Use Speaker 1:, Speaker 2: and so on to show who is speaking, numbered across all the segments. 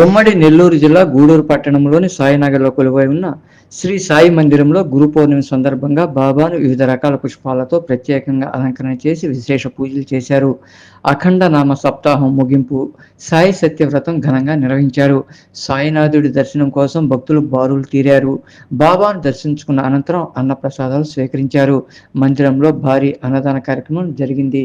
Speaker 1: ఉమ్మడి నెల్లూరు జిల్లా గూడూరు పట్టణంలోని సాయినగర్లో కొలువై ఉన్న శ్రీ సాయి మందిరంలో గురు పౌర్ణమి సందర్భంగా బాబాను వివిధ రకాల పుష్పాలతో ప్రత్యేకంగా అలంకరణ చేసి విశేష పూజలు చేశారు. అఖండ నామ సప్తాహం ముగింపు సాయి సత్యవ్రతం ఘనంగా నిర్వహించారు. సాయినాథుడి దర్శనం కోసం భక్తులు బారులు తీరారు. బాబాను దర్శించుకున్న అనంతరం అన్నప్రసాదాలు స్వీకరించారు. మందిరంలో భారీ అన్నదాన కార్యక్రమం జరిగింది.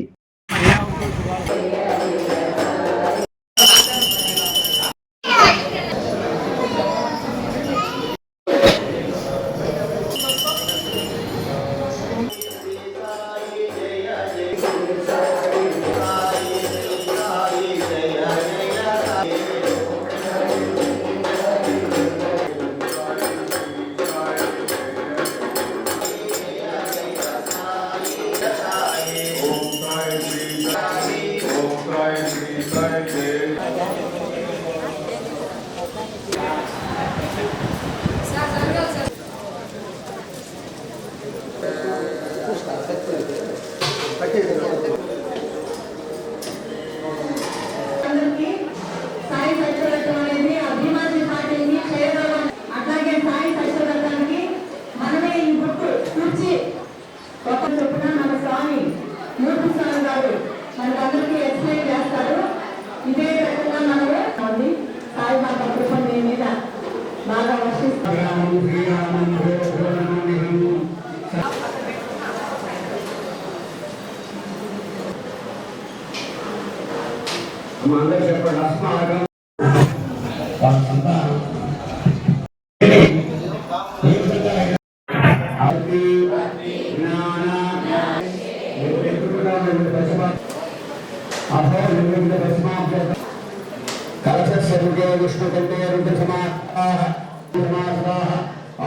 Speaker 2: దశమ- అభయ నిర్విఘ్న దశమాభ్యర్థ. కలశస్వరూపే విష్ణుకంఠే రుద్రసమాః సమాసదాః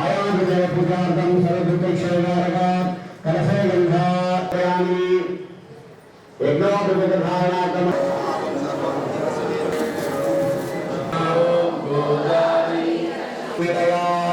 Speaker 2: ఆయామదేవ పూజార్థం సర్వదుఃఖైశ్వర్యారగా కలశే గంధాయామి యజ్ఞోపవిధారణాకమ విరయాయ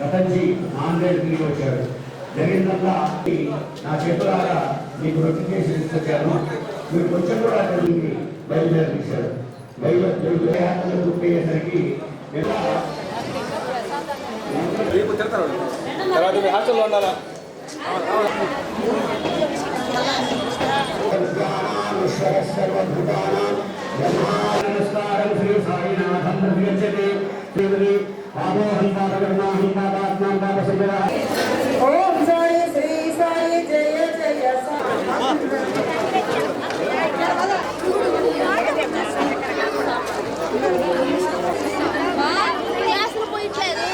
Speaker 2: రతన్జీ నాందేడ్ తిరిగి వచ్చాడు. జరిగిందల్లా నా చేతులారా మీకు నోటిఫికేషన్ ఇచ్చాను మీరు కొంచెం కూడా జరిగింది బయలుదేరి తీశారు బయలుదేరి ఇలా
Speaker 3: రేపు తిడతారు తర్వాత మీ హాస్టల్లో ఉండాలా?
Speaker 2: నమస్కారం శ్రీ సాయినాథం
Speaker 4: ఓం సాయి శ్రీ సాయి జయ జయ పోయిట్లేదు